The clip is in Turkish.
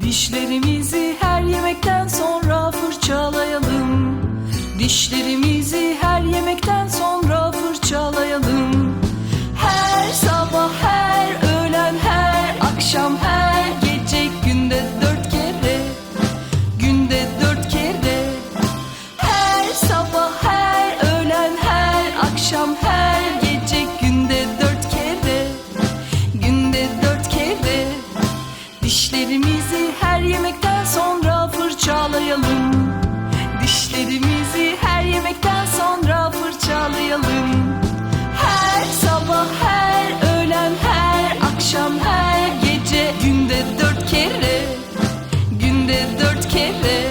Dişlerimizi her yemekten sonra fırçalayalım. Dişlerimizi her yemekten sonra fırçalayalım. Her sabah, her öğlen, her akşam, her gece günde dört kere. Günde dört kere. Her sabah, her öğlen, her akşam, her Dişlerimizi her yemekten sonra fırçalayalım. Dişlerimizi her yemekten sonra fırçalayalım. Her sabah, her öğlen, her akşam, her gece günde dört kere, günde dört kere.